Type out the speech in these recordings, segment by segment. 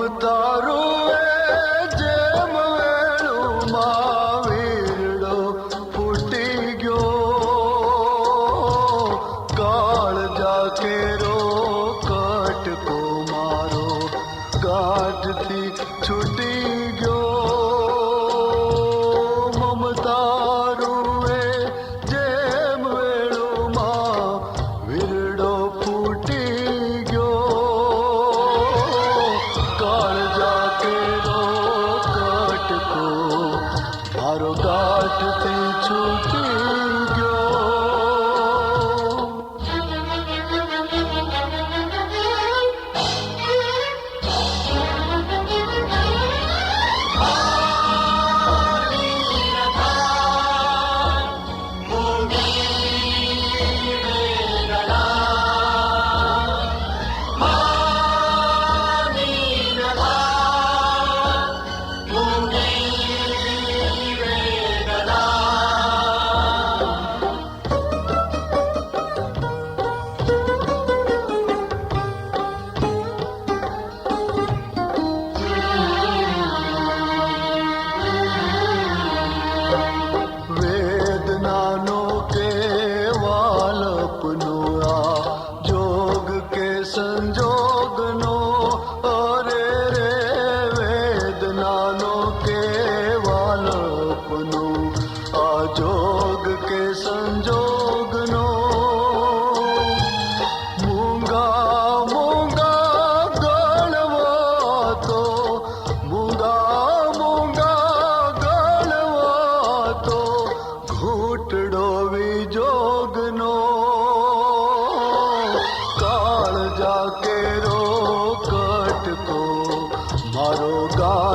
मतारो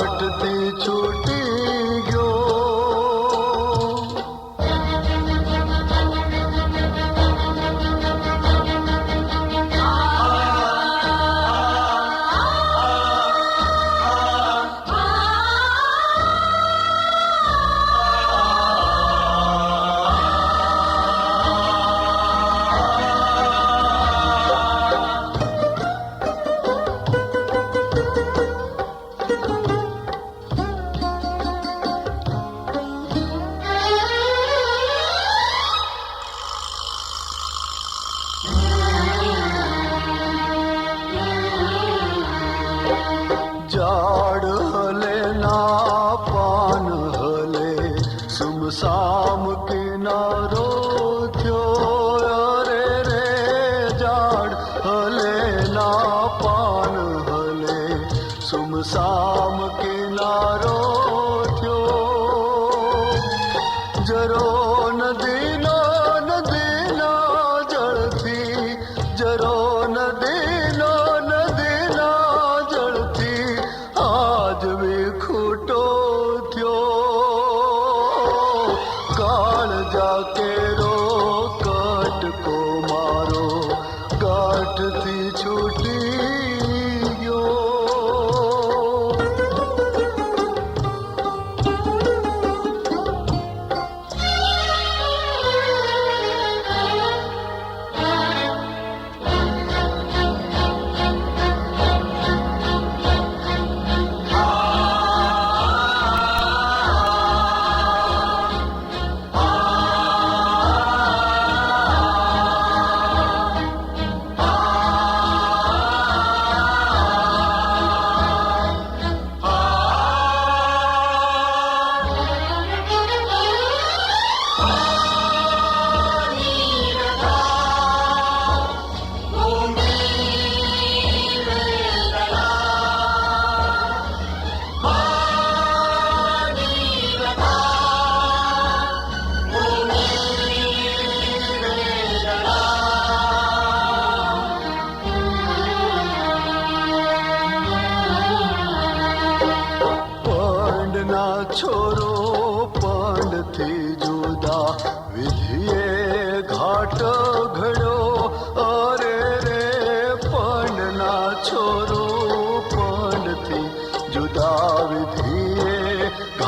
பாட்டுத்தே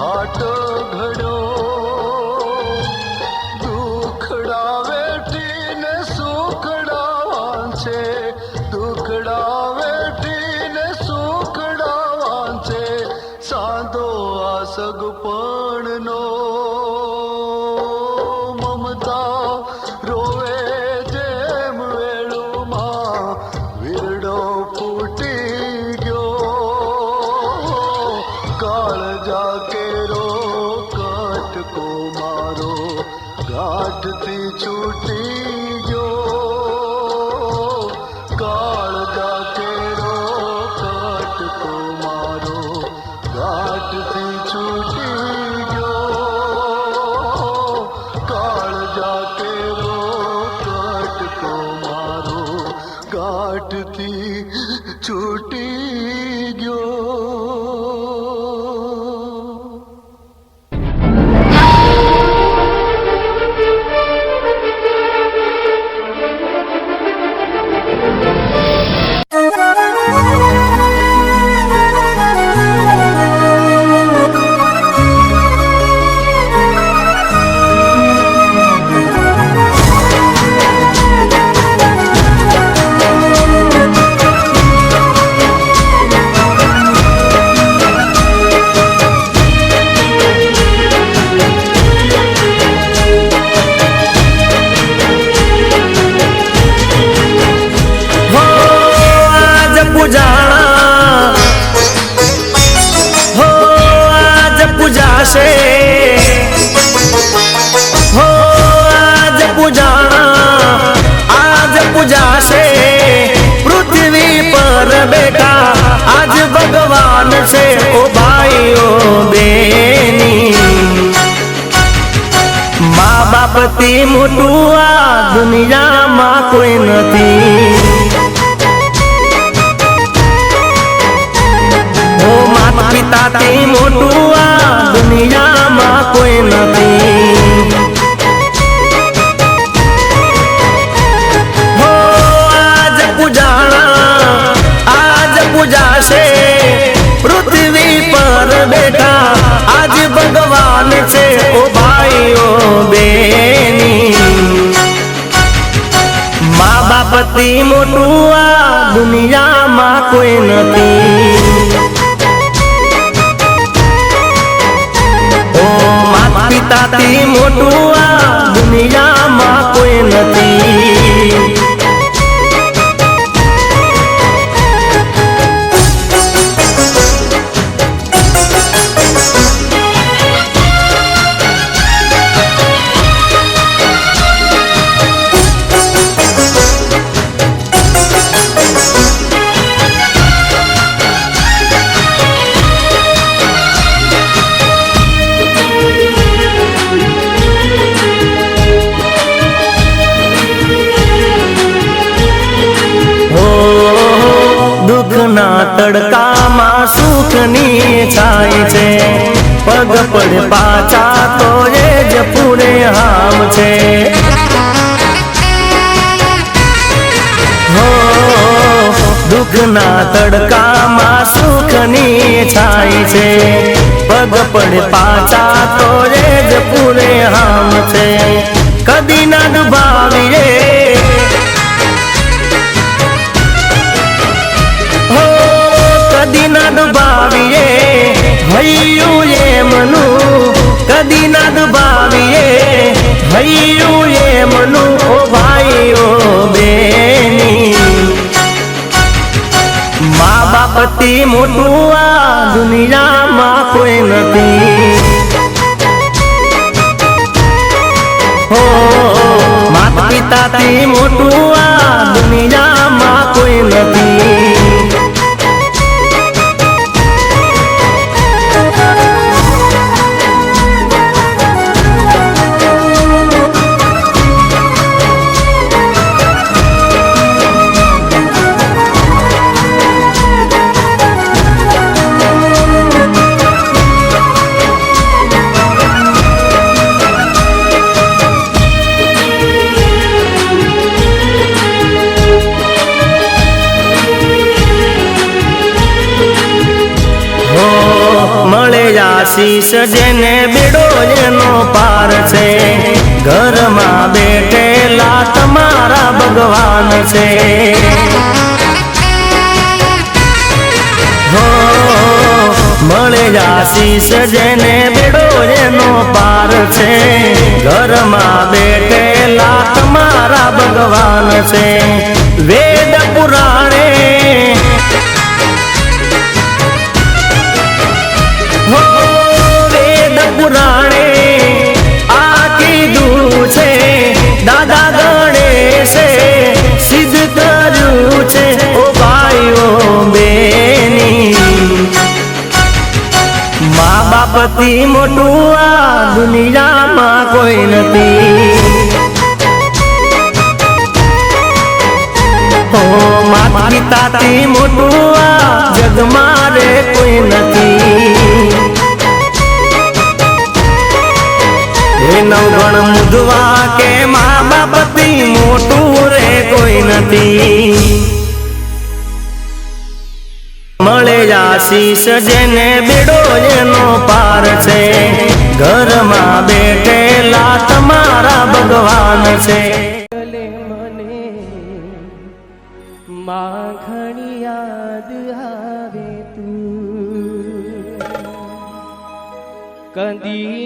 ঘটক ગાંઠથી છૂટી બાપથી મોટું આ દુનિયામાં કોઈ નથી. ઓ માતા પિતા મોટું મોટું આ દુનિયામાં તડકામાં સુખની છાય છે. પગ પડે પાછા તો એ જ પૂરે હામ છે. હો, દુઃખના તડકામાં સુખની છાય છે. પગ પડે પાછા તો એ જ પૂરે હામ છે. કદી ના ડુબાવીએ હૈયું એમનું કદી ના ડુબાવીએ હૈયું એમનું ઓ ભાઈઓ બેની. મા બાપથી મોટું આ દુનિયામાં કોઈ નથી. હો માતા પિતાથી મોટું આ દુનિયામાં કોઈ નથી. જેને બેડો એનો પાર છે, ઘરમાં બેઠેલા તમારા ભગવાન છે. મળે આશીષ જેને બેડો એનો પાર છે, ઘરમાં બેઠેલા તમારા ભગવાન છે. વેદ પુરાણે પુરાણે આ કીધું છે, દાદા ગણેશે સિદ્ધ કર્યું છે, ઓ ભાઈઓ બેની. મા બાપથી મોટું આ દુનિયામાં કોઈ નથી. ઓ માતા મોટું આ જગમાં રે નવગણ મુદવા કે મા બાપતી મોટું રે કોઈ નથી. મળે આશીષ જેને બેડો એનો પાર છે. ઘરમાં બેઠેલા તમારા ભગવાન છે. મને માં ઘણી કદી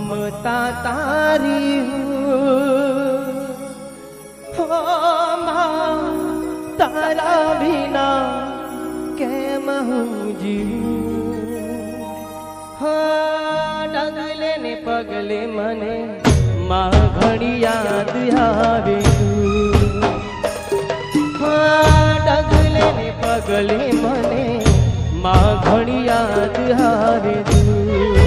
મમતા તારી તારા વિના કેમ હું જીવું? ડગલે ને પગલે મને માં ઘણી યાદ આવે ડગલે ને પગલે મને માં ઘણી યાદ આવે તું.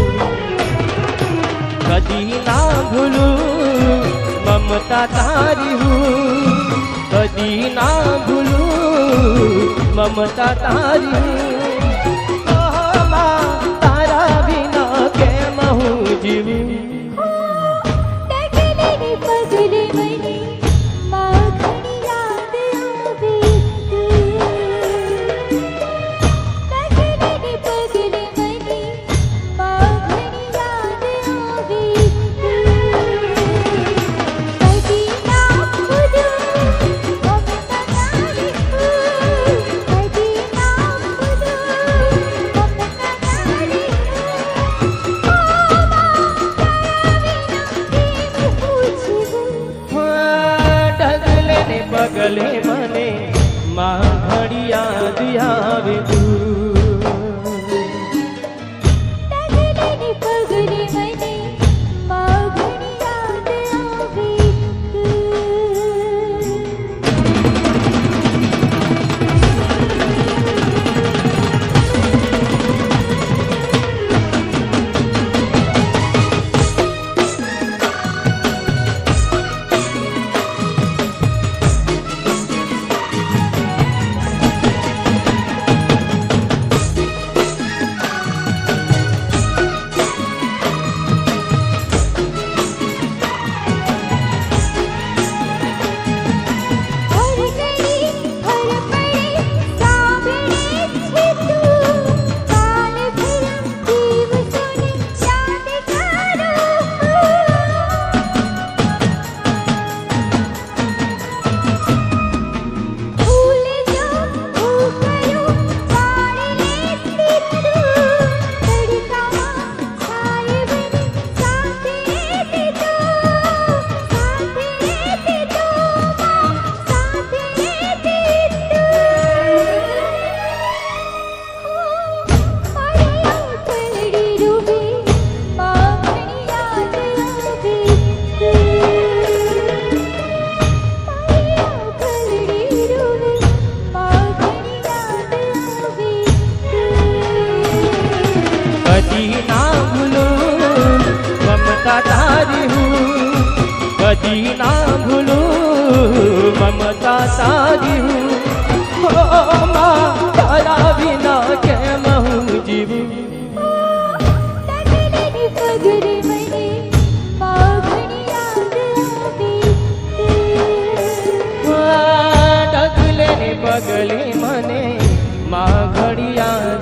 કદી ના ભૂલું મમતા તારી હું. કદી ના ભૂલું મમતા તારી કદી ના ભૂલું મમતા તારી હું હો માં તારા વિના કેમ હું જીવું પગલે મને માં ઘડી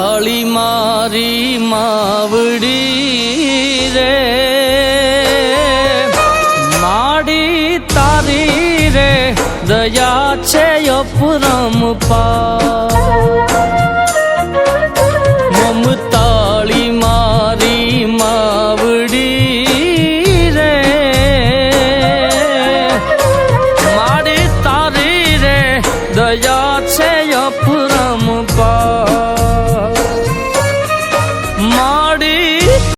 મમતાળી મારી માવડી રે. માડી તારી રે દયા છે અપરમ પા